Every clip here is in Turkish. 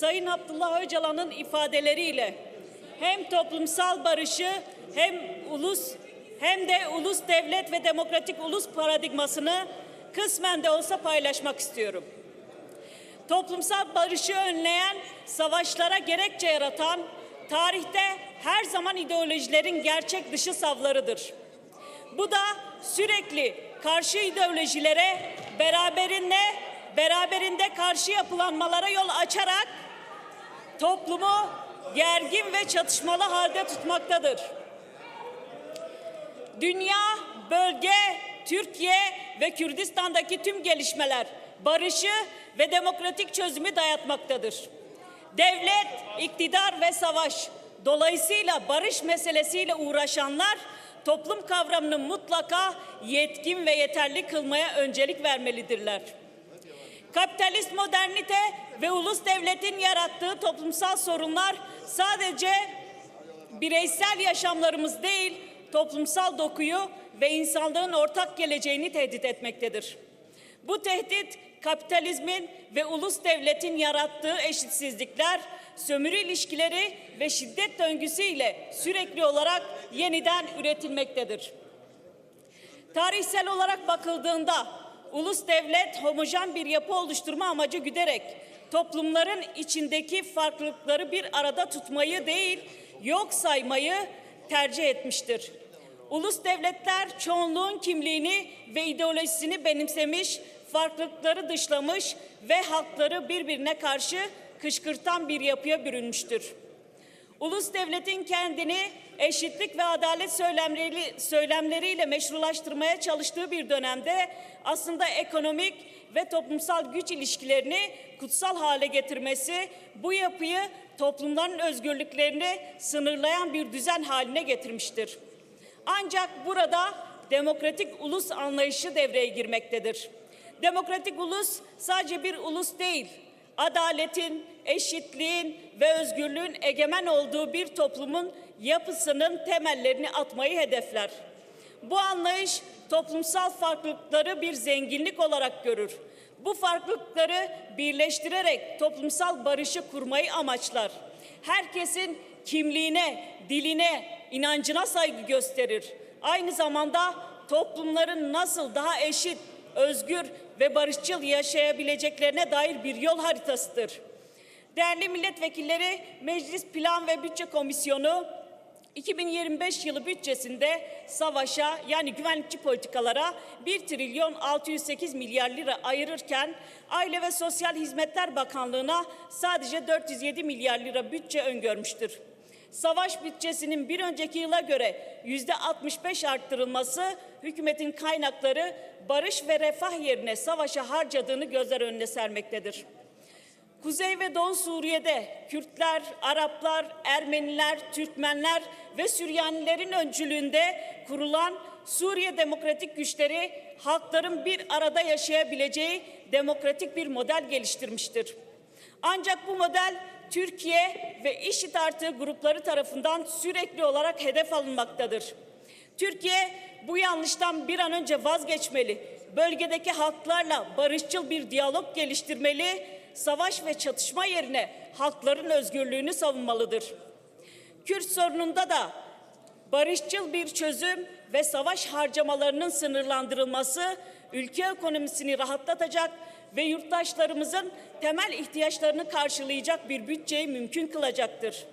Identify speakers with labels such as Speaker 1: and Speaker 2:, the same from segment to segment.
Speaker 1: Sayın Abdullah Öcalan'ın ifadeleriyle hem toplumsal barışı hem ulus hem de ulus devlet ve demokratik ulus paradigmasını kısmen de olsa paylaşmak istiyorum. Toplumsal barışı önleyen, savaşlara gerekçe yaratan, tarihte her zaman ideolojilerin gerçek dışı savlarıdır. Bu da sürekli karşı ideolojilere beraberinde beraberinde karşı yapılanmalara yol açarak toplumu gergin ve çatışmalı halde tutmaktadır. Dünya, bölge, Türkiye ve Kürdistan'daki tüm gelişmeler barışı ve demokratik çözümü dayatmaktadır. Devlet, iktidar ve savaş dolayısıyla barış meselesiyle uğraşanlar toplum kavramını mutlaka yetkin ve yeterli kılmaya öncelik vermelidirler. Kapitalist modernite ve ulus devletin yarattığı toplumsal sorunlar sadece bireysel yaşamlarımız değil, toplumsal dokuyu ve insanlığın ortak geleceğini tehdit etmektedir. Bu tehdit kapitalizmin ve ulus devletin yarattığı eşitsizlikler, sömürü ilişkileri ve şiddet döngüsüyle sürekli olarak yeniden üretilmektedir. Tarihsel olarak bakıldığında ulus devlet homojen bir yapı oluşturma amacı güderek toplumların içindeki farklılıkları bir arada tutmayı değil, yok saymayı tercih etmiştir. Ulus devletler çoğunluğun kimliğini ve ideolojisini benimsemiş, farklılıkları dışlamış ve halkları birbirine karşı kışkırtan bir yapıya bürünmüştür. Ulus devletin kendini eşitlik ve adalet söylemleri, söylemleriyle meşrulaştırmaya çalıştığı bir dönemde aslında ekonomik ve toplumsal güç ilişkilerini kutsal hale getirmesi bu yapıyı toplumların özgürlüklerini sınırlayan bir düzen haline getirmiştir. Ancak burada demokratik ulus anlayışı devreye girmektedir. Demokratik ulus sadece bir ulus değil, adaletin, eşitliğin ve özgürlüğün egemen olduğu bir toplumun yapısının temellerini atmayı hedefler. Bu anlayış toplumsal farklılıkları bir zenginlik olarak görür. Bu farklılıkları birleştirerek toplumsal barışı kurmayı amaçlar. Herkesin kimliğine, diline, inancına saygı gösterir. Aynı zamanda toplumların nasıl daha eşit, özgür ve barışçıl yaşayabileceklerine dair bir yol haritasıdır. Değerli milletvekilleri, Meclis Plan ve Bütçe Komisyonu 2025 yılı bütçesinde savaşa yani güvenlikçi politikalara 1 trilyon 608 milyar lira ayırırken Aile ve Sosyal Hizmetler Bakanlığı'na sadece 407 milyar lira bütçe öngörmüştür. Savaş bütçesinin bir önceki yıla göre yüzde 65 arttırılması hükümetin kaynakları barış ve refah yerine savaşa harcadığını gözler önüne sermektedir. Kuzey ve Doğu Suriye'de Kürtler, Araplar, Ermeniler, Türkmenler ve Süryanilerin öncülüğünde kurulan Suriye Demokratik Güçleri halkların bir arada yaşayabileceği demokratik bir model geliştirmiştir. Ancak bu model Türkiye ve IŞİD artığı grupları tarafından sürekli olarak hedef alınmaktadır. Türkiye bu yanlıştan bir an önce vazgeçmeli, bölgedeki halklarla barışçıl bir diyalog geliştirmeli, savaş ve çatışma yerine halkların özgürlüğünü savunmalıdır. Kürt sorununda da barışçıl bir çözüm ve savaş harcamalarının sınırlandırılması ülke ekonomisini rahatlatacak ve yurttaşlarımızın temel ihtiyaçlarını karşılayacak bir bütçeyi mümkün kılacaktır.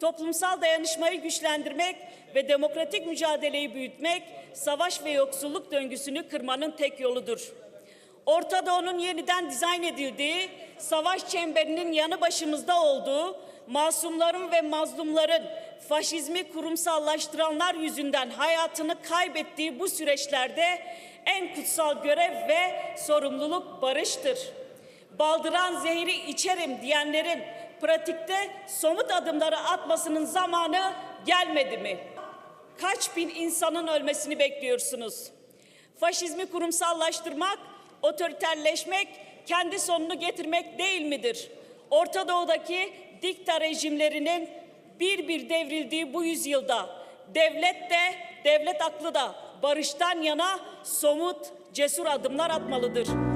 Speaker 1: Toplumsal dayanışmayı güçlendirmek ve demokratik mücadeleyi büyütmek, savaş ve yoksulluk döngüsünü kırmanın tek yoludur. Orta Doğu'nun yeniden dizayn edildiği, savaş çemberinin yanı başımızda olduğu, masumların ve mazlumların faşizmi kurumsallaştıranlar yüzünden hayatını kaybettiği bu süreçlerde en kutsal görev ve sorumluluk barıştır. Baldıran zehri içerim diyenlerin pratikte somut adımları atmasının zamanı gelmedi mi? Kaç bin insanın ölmesini bekliyorsunuz? Faşizmi kurumsallaştırmak, otoriterleşmek, kendi sonunu getirmek değil midir? Orta Doğu'daki dikta rejimlerinin bir bir devrildiği bu yüzyılda devlet de, devlet aklı da barıştan yana somut, cesur adımlar atmalıdır.